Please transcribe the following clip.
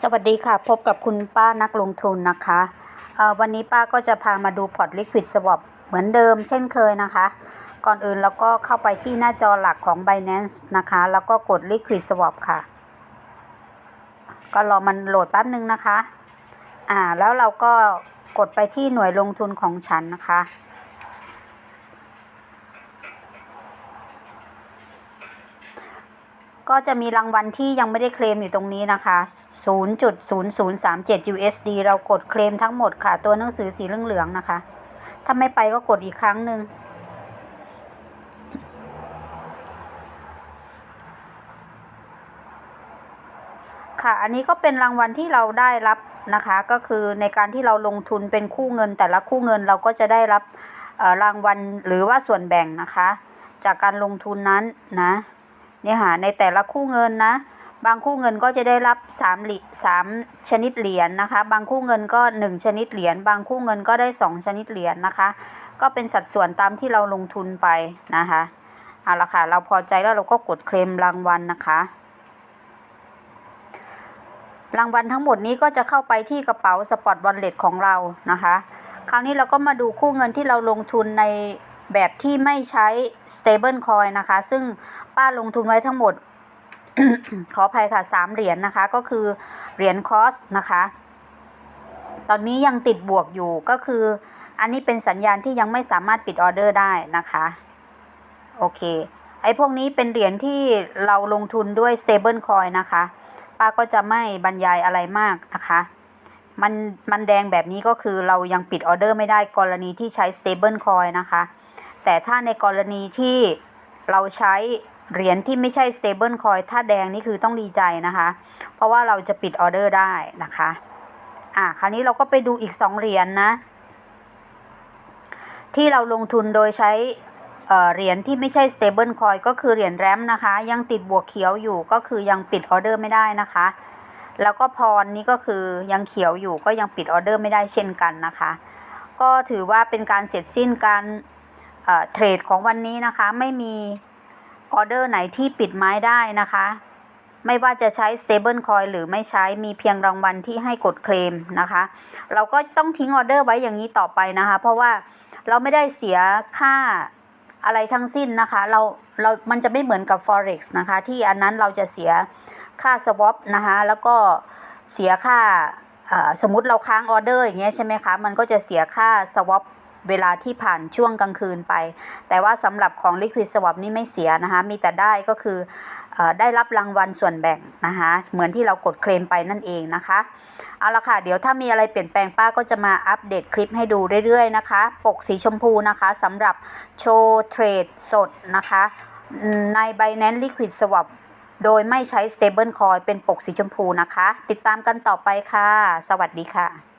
สวัสดีค่ะ พบกับคุณป้านักลงทุนนะคะวันนี้ป้าก็จะพามาดูพอร์ต Liquid Swap เหมือนเดิมเช่นเคยนะคะ ก่อนอื่นเราก็เข้าไปที่หน้าจอหลักของ Binance นะคะ แล้วก็กด Liquid Swap ค่ะ ก็รอมันโหลดแป๊บนึงนะคะ อ่า แล้วเราก็กดไปที่หน่วยลงทุนของฉันนะคะ ก็จะมีรางวัลที่ยังไม่ได้เคลมอยู่ตรงนี้นะคะ 0.0037 USD เรากดเคลมทั้งหมดค่ะ ตัวหนังสือสีเหลืองๆนะคะ ถ้าไม่ไปก็กดอีกครั้งหนึ่งค่ะ อันนี้ก็เป็นรางวัลที่เราได้รับนะคะ ก็คือในการที่เราลงทุนเป็นคู่เงิน แต่ละคู่เงินเราก็จะได้รับรางวัลหรือว่าส่วนแบ่งนะคะ จากการลงทุนนั้นนะ เนี่ยค่ะในแต่ละคู่เงินนะ บางคู่เงินก็จะได้รับ3หลิสามชนิดเหรียญนะคะ บางคู่เงินก็ 1 ชนิดเหรียญบางคู่เงินก็ได้ 2 ชนิดเหรียญนะคะ ก็เป็นสัดส่วนตามที่เราลงทุนไปนะคะเอาละค่ะ เราพอใจแล้วเราก็กดเคลมรางวัลนะคะ รางวัลทั้งหมดนี้ก็จะเข้าไปที่กระเป๋าสปอตวอลเล็ตของเรานะคะ คราวนี้เราก็มาดูคู่เงินที่เราลงทุนในแบบที่ไม่ใช้ stable coin นะคะ ซึ่ง ป้าลงทุนไว้ทั้งหมด ขออภัยค่ะสามเหรียญนะคะ ก็คือเหรียญคอสนะคะ ตอนนี้ยังติดบวกอยู่ก็คือ อันนี้เป็นสัญญาณที่ยังไม่สามารถปิดออเดอร์ได้นะคะ โอเค ไอ้พวกนี้เป็นเหรียญที่เราลงทุนด้วย stable coin นะคะ ป้าก็จะไม่บรรยายอะไรมากนะคะมันมันแดงแบบนี้ก็คือเรายังปิดออเดอร์ไม่ได้กรณีที่ใช้ stable coin นะคะ แต่ถ้าในกรณีที่เราใช้ เหรียญที่ไม่ใช่ stable coin ถ้าแดงนี่คือต้องดีใจนะคะ เพราะว่าเราจะปิดออเดอร์ได้นะคะ อ่าคราวนี้เราก็ไปดูอีก 2 เหรียญนนะ ที่เราลงทุนโดยใช้เเหรียญที่ไม่ใช่ stable coin ก็คือเหรียญแรมนะคะ ยังติดบวกเขียวอยู่ก็คือยังปิดออเดอร์ไม่ได้นะคะ แล้วก็พรนี่ก็คือยังเขียวอยู่ก็ยังปิดออเดอร์ไม่ได้เช่นกันนะคะ ก็ถือว่าเป็นการเสร็จสิ้นการเเทรดของวันนี้นะคะ ไม่มี ออเดอร์ไหนที่ปิดไม้ได้นะคะ ไม่ว่าจะใช้ stable coin หรือไม่ใช้มีเพียงรางวัลที่ให้กดเคลมนะคะ เราก็ต้องทิ้งออเดอร์ไว้อย่างนี้ต่อไปนะคะ เพราะว่าเราไม่ได้เสียค่าอะไรทั้งสิ้นนะคะ เราเรามันจะไม่เหมือนกับ forex นะคะ ที่อันนั้นเราจะเสียค่า swap นะคะ แล้วก็เสียค่าสมมติเราค้างออเดอร์อย่างเงี้ยใช่ไหมคะ มันก็จะเสียค่า swap เวลาที่ผ่านช่วงกลางคืนไป แต่ว่าสำหรับของ liquid swap นี่ไม่เสียนะคะ มีแต่ได้ก็คืออได้รับรางวัลส่วนแบ่งนะคะ เหมือนที่เรากดเคลมไปนั่นเองนะคะ เอาละค่ะ เดี๋ยวถ้ามีอะไรเปลี่ยนแปลงป้าก็จะมาอัปเดตคลิปให้ดูเรื่อยๆนะคะ ปกสีชมพูนะคะสำหรับโชว์เทรดสดนะคะ ใน Binance Liquid Swap โดยไม่ใช้ Stable Coin เป็นปกสีชมพูนะคะ ติดตามกันต่อไปค่ะ สวัสดีค่ะ